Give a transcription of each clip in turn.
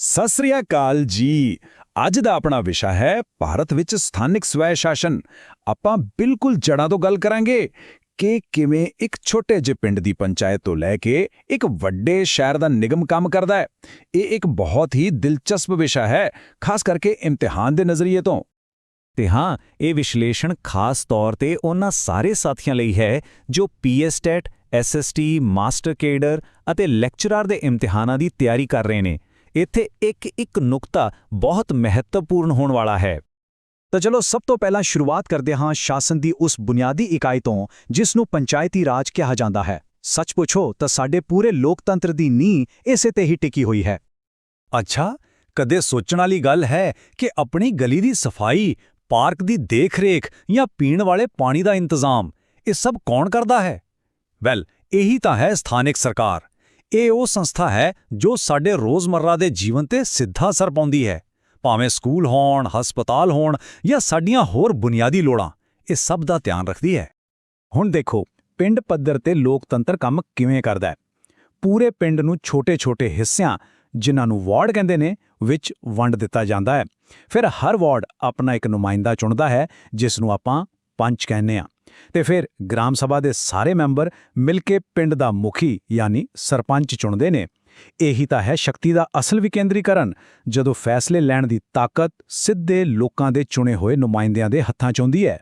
ਸਤਿ ਸ੍ਰੀ ਅਕਾਲ ਜੀ। ਅੱਜ ਦਾ ਆਪਣਾ ਵਿਸ਼ਾ ਹੈ ਭਾਰਤ ਵਿੱਚ ਸਥਾਨਿਕ ਸਵੈ ਸ਼ਾਸਨ। ਆਪਾਂ ਬਿਲਕੁਲ ਜੜਾਂ ਤੋਂ ਗੱਲ ਕਰਾਂਗੇ ਕਿ ਕਿਵੇਂ ਇੱਕ ਛੋਟੇ ਜਿਹੇ ਪਿੰਡ ਦੀ ਪੰਚਾਇਤ ਤੋਂ ਲੈ ਕੇ ਇੱਕ ਵੱਡੇ ਸ਼ਹਿਰ ਦਾ ਨਿਗਮ ਕੰਮ ਕਰਦਾ ਹੈ। ਇਹ ਇੱਕ ਬਹੁਤ ਹੀ ਦਿਲਚਸਪ ਵਿਸ਼ਾ ਹੈ, ਖਾਸ ਕਰਕੇ ਇਮਤਿਹਾਨ ਦੇ ਨਜ਼ਰੀਏ ਤੋਂ। ਤੇ ਹਾਂ, ਇਹ ਵਿਸ਼ਲੇਸ਼ਣ ਖਾਸ ਤੌਰ ਤੇ ਉਹਨਾਂ ਸਾਰੇ ਸਾਥੀਆਂ ਲਈ ਹੈ ਜੋ ਪੀਐਸਟੈਟ, ਐਸਐਸਟੀ, ਮਾਸਟਰ ਕੇਡਰ ਅਤੇ ਲੈਕਚਰਰ ਦੇ ਇਮਤਿਹਾਨਾਂ ਦੀ ਤਿਆਰੀ ਕਰ ਰਹੇ ਨੇ। ਇੱਥੇ ਇੱਕ ਇੱਕ ਨੁਕਤਾ ਬਹੁਤ ਮਹੱਤਵਪੂਰਨ ਹੋਣ ਵਾਲਾ ਹੈ। ਤਾਂ ਚਲੋ ਸਭ ਤੋਂ ਪਹਿਲਾਂ ਸ਼ੁਰੂਆਤ ਕਰਦੇ ਹਾਂ ਸ਼ਾਸਨ ਦੀ ਉਸ ਬੁਨਿਆਦੀ ਇਕਾਈ ਤੋਂ ਜਿਸ ਨੂੰ ਪੰਚਾਇਤੀ ਰਾਜ ਕਿਹਾ ਜਾਂਦਾ ਹੈ। ਸੱਚ ਪੁੱਛੋ ਤਾਂ ਸਾਡੇ ਪੂਰੇ ਲੋਕਤੰਤਰ ਦੀ ਨੀਂਹ ਇਸੇ ਤੇ ਹੀ ਟਿਕੀ ਹੋਈ ਹੈ। ਅੱਛਾ, ਕਦੇ ਸੋਚਣ ਵਾਲੀ ਗੱਲ ਹੈ ਕਿ ਆਪਣੀ ਗਲੀ ਦੀ ਸਫ਼ਾਈ, ਪਾਰਕ ਦੀ ਦੇਖਰੇਖ ਜਾਂ ਪੀਣ ਵਾਲੇ ਪਾਣੀ ਦਾ ਇੰਤਜ਼ਾਮ, ਇਹ ਸਭ ਕੌਣ ਕਰਦਾ ਹੈ? ਵੈਲ, ਇਹੀ ਤਾਂ ਹੈ ਸਥਾਨਕ ਸਰਕਾਰ। ਇਹ ਉਹ ਸੰਸਥਾ ਹੈ ਜੋ ਸਾਡੇ ਰੋਜ਼ਮਰਰਾ ਦੇ ਜੀਵਨ ਤੇ ਸਿੱਧਾ ਅਸਰ ਪਾਉਂਦੀ ਹੈ। ਭਾਵੇਂ ਸਕੂਲ ਹੋਣ, ਹਸਪਤਾਲ ਹੋਣ ਜਾਂ ਸਾਡੀਆਂ ਹੋਰ ਬੁਨਿਆਦੀ ਲੋੜਾਂ, ਇਹ ਸਭ ਦਾ ਧਿਆਨ ਰੱਖਦੀ ਹੈ। ਹੁਣ ਦੇਖੋ, ਪਿੰਡ ਪੱਧਰ ਤੇ ਲੋਕਤੰਤਰ ਕੰਮ ਕਿਵੇਂ ਕਰਦਾ ਹੈ। ਪੂਰੇ ਪਿੰਡ ਨੂੰ ਛੋਟੇ-ਛੋਟੇ ਹਿੱਸਿਆਂ, ਜਿਨ੍ਹਾਂ ਨੂੰ ਵਾਰਡ ਕਹਿੰਦੇ ਨੇ, ਵਿੱਚ ਵੰਡ ਦਿੱਤਾ ਜਾਂਦਾ ਹੈ। ਫਿਰ ਹਰ ਵਾਰਡ ਆਪਣਾ ਇੱਕ ਨੁਮਾਇੰਦਾ ਚੁਣਦਾ ਹੈ, ਜਿਸ ਨੂੰ ਆਪਾਂ ਪੰਚ ਕਹਿੰਦੇ ਆ ਤੇ ਫਿਰ ਗ੍ਰਾਮ ਸਭਾ ਦੇ ਸਾਰੇ ਮੈਂਬਰ ਮਿਲ ਕੇ ਪਿੰਡ ਦਾ ਮੁਖੀ, ਯਾਨੀ ਸਰਪੰਚ ਚੁਣਦੇ ਨੇ। ਇਹੀ ਤਾਂ ਹੈ ਸ਼ਕਤੀ ਦਾ ਅਸਲ ਵਿਕੇਂਦਰੀਕਰਨ, ਜਦੋਂ ਫੈਸਲੇ ਲੈਣ ਦੀ ਤਾਕਤ ਸਿੱਧੇ ਲੋਕਾਂ ਦੇ ਚੁਣੇ ਹੋਏ ਨੁਮਾਇੰਦਿਆਂ ਦੇ ਹੱਥਾਂ 'ਚ ਆਉਂਦੀ ਹੈ।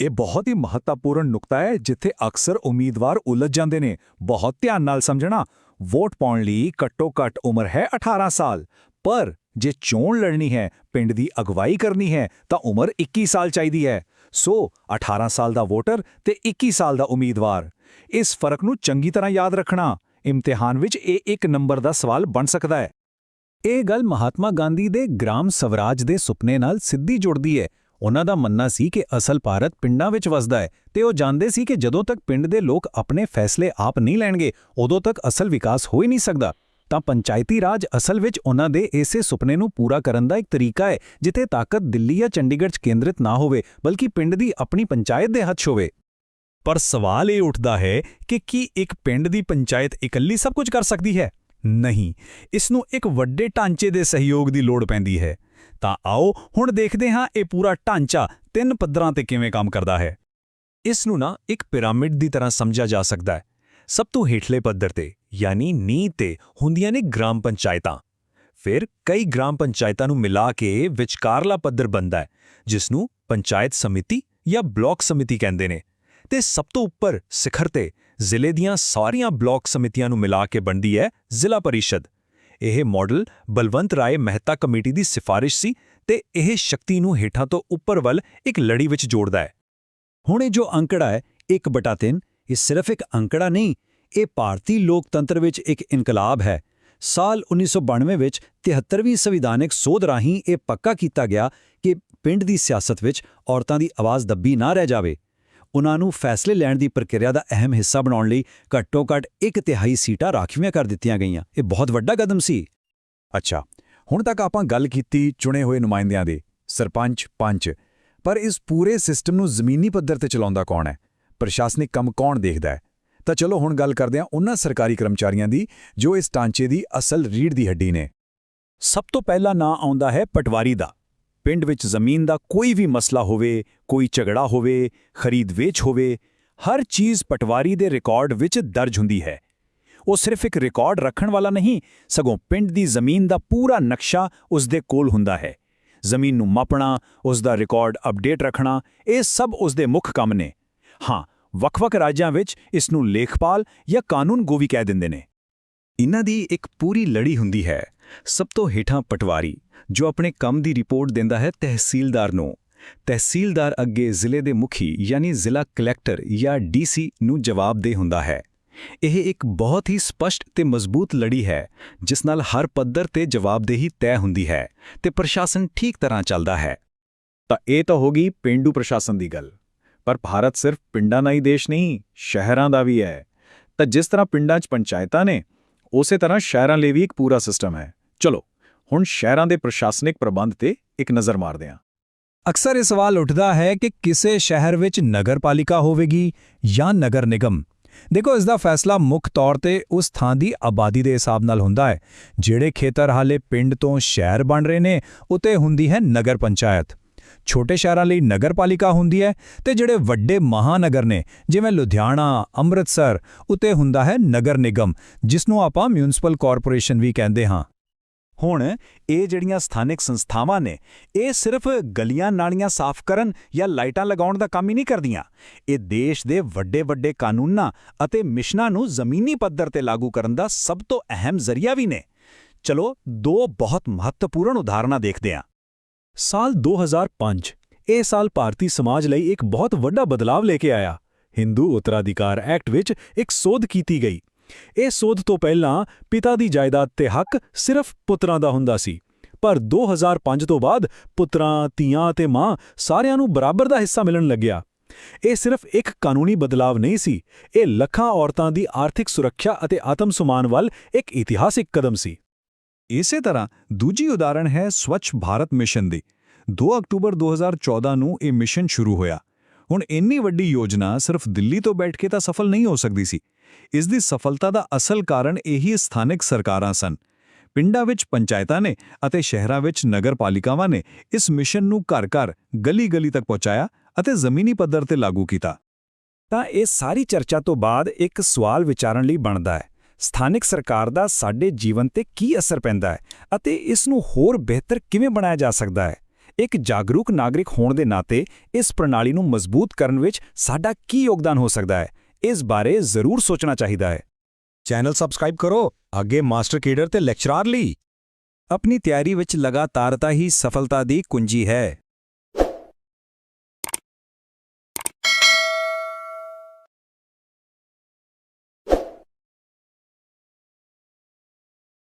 ਇਹ ਬਹੁਤ ਹੀ ਮਹੱਤਵਪੂਰਨ ਨੁਕਤਾ ਹੈ, ਜਿੱਥੇ ਅਕਸਰ ਉਮੀਦਵਾਰ ਉਲਝ ਜਾਂਦੇ ਨੇ। ਬਹੁਤ ਧਿਆਨ ਨਾਲ ਸਮਝਣਾ, ਵੋਟ ਪਾਉਣ ਲਈ ਘੱਟੋ-ਘੱਟ ਉਮਰ ਹੈ 18 ਸਾਲ। ਪਰ ਜੇ ਚੋਣ ਲੜਨੀ ਹੈ, ਪਿੰਡ ਦੀ ਅਗਵਾਈ ਕਰਨੀ ਹੈ, ਤਾਂ ਉਮਰ 21 ਸਾਲ ਚਾਹੀਦੀ ਹੈ। ਸੋ 18 ਸਾਲ ਦਾ ਵੋਟਰ ਤੇ 21 ਸਾਲ ਦਾ ਉਮੀਦਵਾਰ। ਇਸ ਫ਼ਰਕ ਨੂੰ ਚੰਗੀ ਤਰ੍ਹਾਂ ਯਾਦ ਰੱਖਣਾ ਇਮਤਿਹਾਨ ਵਿੱਚ ਇਹ ਇੱਕ ਨੰਬਰ ਦਾ ਸਵਾਲ ਬਣ ਸਕਦਾ ਹੈ। ਇਹ ਗੱਲ ਮਹਾਤਮਾ ਗਾਂਧੀ ਦੇ ਗ੍ਰਾਮ ਸਵਰਾਜ ਦੇ ਸੁਪਨੇ ਨਾਲ ਸਿੱਧੀ ਜੁੜਦੀ ਹੈ। ਉਹਨਾਂ ਦਾ ਮੰਨਣਾ ਸੀ ਕਿ ਅਸਲ ਭਾਰਤ ਪਿੰਡਾਂ ਵਿੱਚ ਵਸਦਾ ਹੈ ਤੇ ਉਹ ਜਾਣਦੇ ਸੀ ਕਿ ਜਦੋਂ ਤੱਕ ਪਿੰਡ ਦੇ ਲੋਕ ਆਪਣੇ ਫੈਸਲੇ ਆਪ ਨਹੀਂ ਲੈਣਗੇ, ਉਦੋਂ ਤੱਕ ਅਸਲ ਵਿਕਾਸ ਹੋ ਹੀ ਨਹੀਂ ਸਕਦਾ। ਤਾਂ ਪੰਚਾਇਤੀ ਰਾਜ ਅਸਲ ਵਿੱਚ ਉਹਨਾਂ ਦੇ ਇਸੇ ਸੁਪਨੇ ਨੂੰ ਪੂਰਾ ਕਰਨ ਦਾ ਇੱਕ ਤਰੀਕਾ ਹੈ, ਜਿੱਥੇ ਤਾਕਤ ਦਿੱਲੀ ਜਾਂ ਚੰਡੀਗੜ੍ਹ 'ਚ ਕੇਂਦਰਿਤ ਨਾ ਹੋਵੇ, ਬਲਕਿ ਪਿੰਡ ਦੀ ਆਪਣੀ ਪੰਚਾਇਤ ਦੇ ਹੱਥ ਹੋਵੇ ਪਰ ਸਵਾਲ ਇਹ ਉੱਠਦਾ ਹੈ ਕਿ ਕੀ ਇੱਕ ਪਿੰਡ ਦੀ ਪੰਚਾਇਤ ਇਕੱਲੀ ਸਭ ਕੁਝ ਕਰ ਸਕਦੀ ਹੈ? ਨਹੀਂ, ਇਸ ਨੂੰ ਇੱਕ ਵੱਡੇ ਢਾਂਚੇ ਦੇ ਸਹਿਯੋਗ ਦੀ ਲੋੜ ਪੈਂਦੀ ਹੈ। ਤਾਂ ਆਓ ਹੁਣ ਦੇਖਦੇ ਹਾਂ ਇਹ ਪੂਰਾ ਢਾਂਚਾ ਤਿੰਨ ਪੱਧਰਾਂ ਤੇ ਕਿਵੇਂ ਕੰਮ ਕਰਦਾ ਹੈ। ਇਸ ਨੂੰ ਨਾ ਇੱਕ ਪਿਰਾਮਿਡ ਦੀ ਤਰ੍ਹਾਂ ਸਮਝਿਆ ਜਾ ਸਕਦਾ ਹੈ। ਸਭ ਤੋਂ ਹੇਠਲੇ ਪੱਧਰ ਤੇ, ਯਾਨੀ ਨੀਂਹ ਤੇ, ਹੁੰਦੀਆਂ ਨੇ ਗ੍ਰਾਮ ਪੰਚਾਇਤਾਂ। ਫਿਰ ਕਈ ਗ੍ਰਾਮ ਪੰਚਾਇਤਾਂ ਨੂੰ ਮਿਲਾ ਕੇ ਵਿਚਕਾਰਲਾ ਪੱਧਰ ਬਣਦਾ ਹੈ ਜਿਸ ਨੂੰ ਪੰਚਾਇਤ ਸਮਿਤੀ ਜਾਂ ਬਲਾਕ ਸਮਿਤੀ ਕਹਿੰਦੇ ਨੇ। ਤੇ ਸਭ ਤੋਂ ਉੱਪਰ ਸਿਖਰ ਤੇ ਜ਼ਿਲ੍ਹੇ ਦੀਆਂ ਸਾਰੀਆਂ ਬਲਾਕ ਸਮਿਤੀਆਂ ਨੂੰ ਮਿਲਾ ਕੇ ਬਣਦੀ ਹੈ ਜ਼ਿਲ੍ਹਾ ਪਰਿਸ਼ਦ। ਇਹ ਮਾਡਲ ਬਲਵੰਤ ਰਾਏ ਮਹਿਤਾ ਕਮੇਟੀ ਦੀ ਸਿਫਾਰਿਸ਼ ਸੀ ਤੇ ਇਹ ਸ਼ਕਤੀ ਨੂੰ ਹੇਠਾਂ ਤੋਂ ਉੱਪਰ ਵੱਲ ਇੱਕ ਲੜੀ ਵਿੱਚ ਜੋੜਦਾ ਹੈ। ਹੁਣ ਇਹ ਜੋ ਅੰਕੜਾ ਹੈ 1/3 ਇਹ ਸਿਰਫ ਇੱਕ ਅੰਕੜਾ ਨਹੀਂ, ਇਹ ਭਾਰਤੀ ਲੋਕਤੰਤਰ ਵਿੱਚ ਇੱਕ ਇਨਕਲਾਬ ਹੈ। ਸਾਲ 1992 ਵਿੱਚ 73ਵੀਂ ਸੰਵਿਧਾਨਕ ਸੋਧ ਰਾਹੀਂ ਇਹ ਪੱਕਾ ਕੀਤਾ ਗਿਆ ਕਿ ਪਿੰਡ ਦੀ ਸਿਆਸਤ ਵਿੱਚ ਔਰਤਾਂ ਦੀ ਆਵਾਜ਼ ਦੱਬੀ ਨਾ ਰਹਿ ਜਾਵੇ। ਉਹਨਾਂ ਨੂੰ ਫੈਸਲੇ ਲੈਣ ਦੀ ਪ੍ਰਕਿਰਿਆ ਦਾ ਅਹਿਮ ਹਿੱਸਾ ਬਣਾਉਣ ਲਈ ਘੱਟੋ-ਘੱਟ ਇੱਕ ਤਿਹਾਈ ਸੀਟਾਂ ਰਾਖਵੀਆਂ ਕਰ ਦਿੱਤੀਆਂ ਗਈਆਂ। ਇਹ ਬਹੁਤ ਵੱਡਾ ਕਦਮ ਸੀ। ਅੱਛਾ, ਹੁਣ ਤੱਕ ਆਪਾਂ ਗੱਲ ਕੀਤੀ ਚੁਣੇ ਹੋਏ ਨੁਮਾਇੰਦਿਆਂ ਦੇ, ਸਰਪੰਚ ਪੰਚ। ਪਰ ਇਸ ਪੂਰੇ ਸਿਸਟਮ ਨੂੰ ਜ਼ਮੀਨੀ ਪੱਧਰ ਤੇ ਚਲਾਉਂਦਾ ਕੌਣ ਹੈ? ਪ੍ਰਸ਼ਾਸਨਿਕ ਕੰਮ ਕੌਣ ਦੇਖਦਾ ਹੈ? ਤਾਂ ਚਲੋ ਹੁਣ ਗੱਲ ਕਰਦੇ ਹਾਂ ਉਹਨਾਂ ਸਰਕਾਰੀ ਕਰਮਚਾਰੀਆਂ ਦੀ, ਜੋ ਇਸ ਟਾਂਚੇ ਦੀ ਅਸਲ ਰੀੜ ਦੀ ਹੱਡੀ ਨੇ। ਸਭ ਤੋਂ ਪਹਿਲਾ ਨਾਂ ਆਉਂਦਾ ਹੈ ਪਟਵਾਰੀ ਦਾ। ਪਿੰਡ ਵਿੱਚ ਜ਼ਮੀਨ ਦਾ ਕੋਈ ਵੀ ਮਸਲਾ ਹੋਵੇ, ਕੋਈ ਝਗੜਾ ਹੋਵੇ, ਖਰੀਦ ਵੇਚ ਹੋਵੇ, ਹਰ ਚੀਜ਼ ਪਟਵਾਰੀ ਦੇ ਰਿਕਾਰਡ ਵਿੱਚ ਦਰਜ ਹੁੰਦੀ ਹੈ। ਉਹ ਸਿਰਫ ਇੱਕ ਰਿਕਾਰਡ ਰੱਖਣ ਵਾਲਾ ਨਹੀਂ, ਸਗੋਂ ਪਿੰਡ ਦੀ ਜ਼ਮੀਨ ਦਾ ਪੂਰਾ ਨਕਸ਼ਾ ਉਸ ਦੇ ਕੋਲ ਹੁੰਦਾ ਹੈ। ਜ਼ਮੀਨ ਨੂੰ ਮਾਪਣਾ, ਉਸ ਦਾ ਰਿਕਾਰਡ ਅਪਡੇਟ ਰੱਖਣਾ, ਇਹ ਸਭ ਉਸ ਦੇ ਮੁੱਖ ਕੰਮ ਨੇ। ਹਾਂ, ਵੱਖ-ਵੱਖ ਰਾਜਾਂ ਵਿੱਚ ਇਸ ਨੂੰ ਲੇਖਪਾਲ ਜਾਂ ਕਾਨੂੰਨ ਗੋਵੀ ਕਹਿ ਦਿੰਦੇ ਨੇ। ਇਹਨਾਂ ਦੀ ਇੱਕ ਪੂਰੀ ਲੜੀ ਹੁੰਦੀ ਹੈ, ਸਭ ਤੋਂ ਹੇਠਾਂ ਪਟਵਾਰੀ, ਜੋ ਆਪਣੇ ਕੰਮ ਦੀ ਰਿਪੋਰਟ ਦਿੰਦਾ ਹੈ ਤਹਿਸੀਲਦਾਰ ਨੂੰ। ਤਹਿਸੀਲਦਾਰ ਅੱਗੇ ਜ਼ਿਲ੍ਹੇ ਦੇ ਮੁਖੀ ਯਾਨੀ ਜ਼ਿਲ੍ਹਾ ਕਲੈਕਟਰ ਜਾਂ ਡੀਸੀ ਨੂੰ ਜਵਾਬਦੇਹ ਹੁੰਦਾ ਹੈ। ਇਹ ਇੱਕ ਬਹੁਤ ਹੀ ਸਪਸ਼ਟ ਤੇ ਮਜ਼ਬੂਤ ਲੜੀ ਹੈ, ਜਿਸ ਨਾਲ ਹਰ ਪੱਧਰ ਤੇ ਜਵਾਬਦੇਹੀ ਤੈਅ ਹੁੰਦੀ ਹੈ ਤੇ ਪ੍ਰਸ਼ਾਸਨ ਠੀਕ ਤਰ੍ਹਾਂ ਚੱਲਦਾ ਹੈ। ਤਾਂ ਇਹ ਤਾਂ ਹੋ ਗਈ ਪਿੰਡੂ ਪ੍ਰਸ਼ਾਸਨ ਦੀ ਗੱਲ। ਪਰ ਭਾਰਤ ਸਿਰਫ ਪਿੰਡਾਂ ਦਾ ਹੀ ਦੇਸ਼ ਨਹੀਂ, ਸ਼ਹਿਰਾਂ ਦਾ ਵੀ ਹੈ। ਤਾਂ ਜਿਸ ਤਰ੍ਹਾਂ ਪਿੰਡਾਂ 'ਚ ਪੰਚਾਇਤਾਂ ਨੇ, ਉਸੇ ਤਰ੍ਹਾਂ ਸ਼ਹਿਰਾਂ ਲਈ ਵੀ ਇੱਕ ਪੂਰਾ ਸਿਸਟਮ ਹੈ। ਚਲੋ, ਹੁਣ ਸ਼ਹਿਰਾਂ ਦੇ ਪ੍ਰਸ਼ਾਸਨਿਕ ਪ੍ਰਬੰਧ ਤੇ ਇੱਕ ਨਜ਼ਰ ਮਾਰਦੇ ਹਾਂ। ਅਕਸਰ ਇਹ ਸਵਾਲ ਉੱਠਦਾ ਹੈ ਕਿ ਕਿਸੇ ਸ਼ਹਿਰ ਵਿੱਚ ਨਗਰਪਾਲਿਕਾ ਹੋਵੇਗੀ ਜਾਂ ਨਗਰ ਨਿਗਮ? ਦੇਖੋ, ਇਸ ਦਾ ਫੈਸਲਾ ਮੁੱਖ ਤੌਰ ਤੇ ਉਸ ਥਾਂ ਦੀ ਆਬਾਦੀ ਦੇ ਹਿਸਾਬ ਨਾਲ ਹੁੰਦਾ ਹੈ, ਜਿਹੜੇ ਖੇਤਰ ਹਾਲੇ ਪਿੰਡ ਤੋਂ ਸ਼ਹਿਰ ਬਣ ਰਹੇ ਨੇ, ਉਤੇ ਹੁੰਦੀ ਹੈ ਨਗਰ ਪੰਚਾਇਤ। ਛੋਟੇ ਸ਼ਹਿਰਾਂ ਲਈ ਨਗਰਪਾਲਿਕਾ ਹੁੰਦੀ ਹੈ ਤੇ ਜਿਹੜੇ ਵੱਡੇ ਮਹਾਨਗਰ ਨੇ, ਜਿਵੇਂ ਲੁਧਿਆਣਾ, ਅੰਮ੍ਰਿਤਸਰ, ਉਤੇ ਹੁੰਦਾ ਹੈ ਨਗਰ ਨਿਗਮ ਜਿਸ ਨੂੰ ਆਪਾਂ ਮਿਊਨਿਸਪਲ ਕਾਰਪੋਰੇਸ਼ਨ ਵੀ ਕਹਿੰਦੇ ਹਾਂ। ਹੁਣ ਇਹ ਜਿਹੜੀਆਂ ਸਥਾਨਕ ਸੰਸਥਾਵਾਂ ਨੇ, ਇਹ ਸਿਰਫ ਗਲੀਆਂ ਨਾਲੀਆਂ ਸਾਫ਼ ਕਰਨ ਜਾਂ ਲਾਈਟਾਂ ਲਗਾਉਣ ਦਾ ਕੰਮ ਹੀ ਨਹੀਂ ਕਰਦੀਆਂ। ਇਹ ਦੇਸ਼ ਦੇ ਵੱਡੇ ਵੱਡੇ ਕਾਨੂੰਨਾਂ ਅਤੇ ਮਿਸ਼ਨਾਂ ਨੂੰ ਜ਼ਮੀਨੀ ਪੱਧਰ ਤੇ ਲਾਗੂ ਕਰਨ ਦਾ ਸਭ ਤੋਂ ਅਹਿਮ ਜ਼ਰੀਆ ਵੀ ਨੇ। ਚਲੋ, ਦੋ ਬਹੁਤ ਮਹੱਤਵਪੂਰਨ ਉਦਾਹਰਨਾਂ ਦੇਖਦੇ ਹਾਂ। ਸਾਲ 2005 ਇਹ ਸਾਲ ਭਾਰਤੀ ਸਮਾਜ ਲਈ ਇੱਕ ਬਹੁਤ ਵੱਡਾ ਬਦਲਾਅ ਲੈ ਕੇ ਆਇਆ। ਹਿੰਦੂ ਉੱਤਰਾਧਿਕਾਰ ਐਕਟ ਵਿੱਚ ਇੱਕ ਸੋਧ ਕੀਤੀ ਗਈ। ਇਹ ਸੋਧ ਤੋਂ ਪਹਿਲਾਂ ਪਿਤਾ ਦੀ ਜਾਇਦਾਦ ਤੇ ਹੱਕ ਸਿਰਫ ਪੁੱਤਰਾਂ ਦਾ ਹੁੰਦਾ ਸੀ, ਪਰ 2005 ਤੋਂ ਬਾਅਦ ਪੁੱਤਰਾਂ, ਧੀਆਂ ਤੇ ਮਾਂ ਸਾਰਿਆਂ ਨੂੰ ਬਰਾਬਰ ਦਾ ਹਿੱਸਾ ਮਿਲਣ ਲੱਗਿਆ। ਇਹ ਸਿਰਫ ਇੱਕ ਕਾਨੂੰਨੀ ਬਦਲਾਅ ਨਹੀਂ ਸੀ, ਇਹ ਲੱਖਾਂ ਔਰਤਾਂ ਦੀ ਆਰਥਿਕ ਸੁਰੱਖਿਆ ਅਤੇ ਆਤਮ ਸਨਮਾਨ ਵੱਲ ਇੱਕ ਇਤਿਹਾਸਿਕ ਕਦਮ ਸੀ। ਇਸੇ ਤਰ੍ਹਾਂ ਦੂਜੀ ਉਦਾਹਰਣ ਹੈ ਸਵੱਛ ਭਾਰਤ ਮਿਸ਼ਨ ਦੀ। 2 ਅਕਤੂਬਰ 2014 ਨੂੰ ਇਹ ਮਿਸ਼ਨ ਸ਼ੁਰੂ ਹੋਇਆ। ਹੁਣ ਇੰਨੀ ਵੱਡੀ ਯੋਜਨਾ ਸਿਰਫ ਦਿੱਲੀ ਤੋਂ ਬੈਠ ਕੇ ਤਾਂ ਸਫਲ ਨਹੀਂ ਹੋ ਸਕਦੀ ਸੀ। ਇਸ ਦੀ ਸਫਲਤਾ ਦਾ ਅਸਲ ਕਾਰਨ ਇਹੀ ਸਥਾਨਕ ਸਰਕਾਰਾਂ ਸਨ। ਪਿੰਡਾਂ ਵਿੱਚ ਪੰਚਾਇਤਾਂ ਨੇ ਅਤੇ ਸ਼ਹਿਰਾਂ ਵਿੱਚ ਨਗਰਪਾਲਿਕਾਵਾਂ ਨੇ ਇਸ ਮਿਸ਼ਨ ਨੂੰ ਘਰ-ਘਰ, ਗਲੀ-ਗਲੀ ਤੱਕ ਪਹੁੰਚਾਇਆ ਅਤੇ ਜ਼ਮੀਨੀ ਪੱਧਰ ਤੇ ਲਾਗੂ ਕੀਤਾ। ਤਾਂ ਇਹ ਸਾਰੀ ਚਰਚਾ ਤੋਂ ਬਾਅਦ ਇੱਕ ਸਵਾਲ ਵਿਚਾਰਨ ਲਈ ਬਣਦਾ ਹੈ। ਸਥਾਨਿਕ ਸਰਕਾਰ ਦਾ ਸਾਡੇ ਜੀਵਨ ਤੇ ਕੀ ਅਸਰ ਪੈਂਦਾ ਹੈ ਅਤੇ ਇਸ ਨੂੰ ਹੋਰ ਬਿਹਤਰ ਕਿਵੇਂ ਬਣਾਇਆ ਜਾ ਸਕਦਾ ਹੈ? ਇੱਕ ਜਾਗਰੂਕ ਨਾਗਰਿਕ ਹੋਣ ਦੇ ਨਾਤੇ ਇਸ ਪ੍ਰਣਾਲੀ ਨੂੰ ਮਜ਼ਬੂਤ ਕਰਨ ਵਿੱਚ ਸਾਡਾ ਕੀ ਯੋਗਦਾਨ ਹੋ ਸਕਦਾ ਹੈ? ਇਸ ਬਾਰੇ ਜ਼ਰੂਰ ਸੋਚਣਾ ਚਾਹੀਦਾ ਹੈ। ਚੈਨਲ ਸਬਸਕ੍ਰਾਈਬ ਕਰੋ ਅੱਗੇ ਮਾਸਟਰ ਕੇਡਰ ਤੇ ਲੈਕਚਰਾਰ ਲਈ। ਆਪਣੀ ਤਿਆਰੀ ਵਿੱਚ ਲਗਾਤਾਰਤਾ ਹੀ ਸਫਲਤਾ ਦੀ ਕੁੰਜੀ ਹੈ।